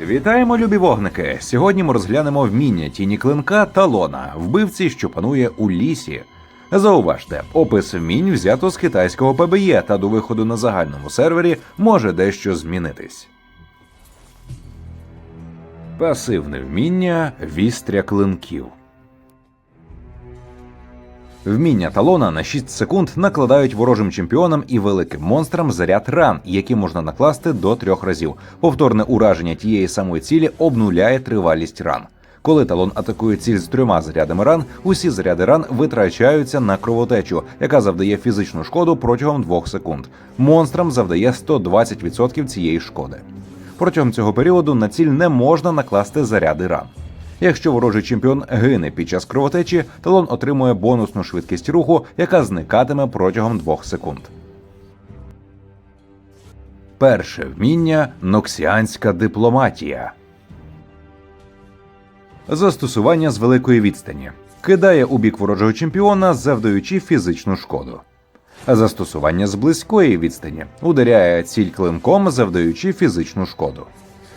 Вітаємо, любі вогники! Сьогодні ми розглянемо вміння тіні клинка талона, вбивці, що панує у лісі. Зауважте, опис вмінь взято з китайського ПБЄ та до виходу на загальному сервері може дещо змінитись. Пасивне вміння вістря клинків. Вміння талона на 6 секунд накладають ворожим чемпіонам і великим монстрам заряд ран, які можна накласти до трьох разів. Повторне ураження тієї самої цілі обнуляє тривалість ран. Коли талон атакує ціль з трьома зарядами ран, усі заряди ран витрачаються на кровотечу, яка завдає фізичну шкоду протягом 2 секунд. Монстрам завдає 120% цієї шкоди. Протягом цього періоду на ціль не можна накласти заряди ран. Якщо ворожий чемпіон гине під час кровотечі, талон отримує бонусну швидкість руху, яка зникатиме протягом 2 секунд. Перше вміння ноксіанська дипломатія. Застосування з великої відстані кидає у бік ворожого чемпіона, завдаючи фізичну шкоду. Застосування з близької відстані ударяє ціль клинком, завдаючи фізичну шкоду.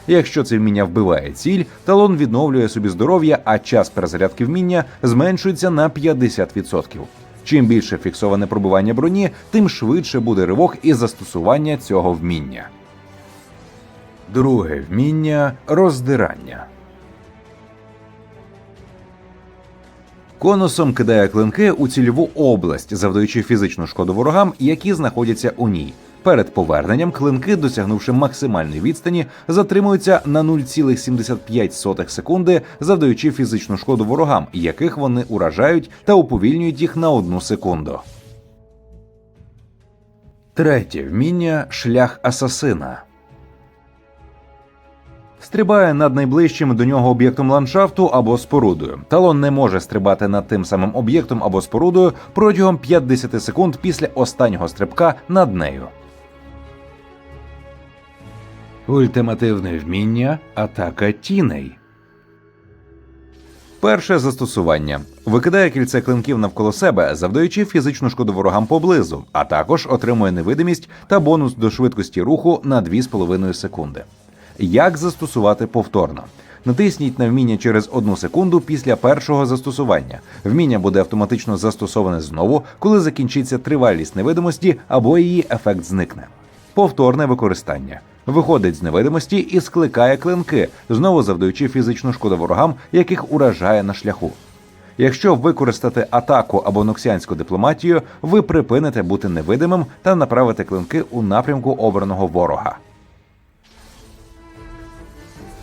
Якщо це вміння вбиває ціль, талон відновлює собі здоров'я, а час перезарядки вміння зменшується на 50%. Чим більше фіксоване пробивання броні, тим швидше буде ривок і застосування цього вміння. Друге вміння роздирання. Конусом кидає клинки у цільову область, завдаючи фізичну шкоду ворогам, які знаходяться у ній. Перед поверненням клинки, досягнувши максимальної відстані, затримуються на 0,75 секунди, завдаючи фізичну шкоду ворогам, яких вони уражають та уповільнюють їх на одну секунду. Третє вміння шлях асасина. Стрибає над найближчим до нього об'єктом ландшафту або спорудою. Талон не може стрибати над тим самим об'єктом або спорудою протягом 50 секунд після останнього стрибка над нею. Ультимативне вміння атака тіней. Перше застосування викидає кільце клинків навколо себе, завдаючи фізичну шкоду ворогам поблизу, а також отримує невидимість та бонус до швидкості руху на 2,5 секунди. Як застосувати повторно? Натисніть на вміння через одну секунду після першого застосування. Вміння буде автоматично застосоване знову, коли закінчиться тривалість невидимості або її ефект зникне. Повторне використання. Виходить з невидимості і скликає клинки, знову завдаючи фізичну шкоду ворогам, яких уражає на шляху. Якщо використати атаку або ноксіанську дипломатію, ви припините бути невидимим та направите клинки у напрямку обраного ворога.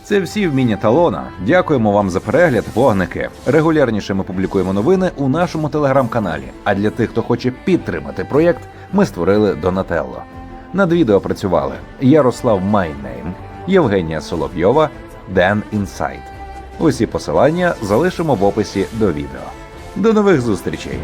Це всі вміння талона. Дякуємо вам за перегляд, вогники. Регулярніше ми публікуємо новини у нашому телеграм-каналі. А для тих, хто хоче підтримати проєкт, ми створили Донателло. Над відео працювали Ярослав Майнейм, Євгенія Соловйова, Ден Інсайт. Усі посилання залишимо в описі до відео. До нових зустрічей!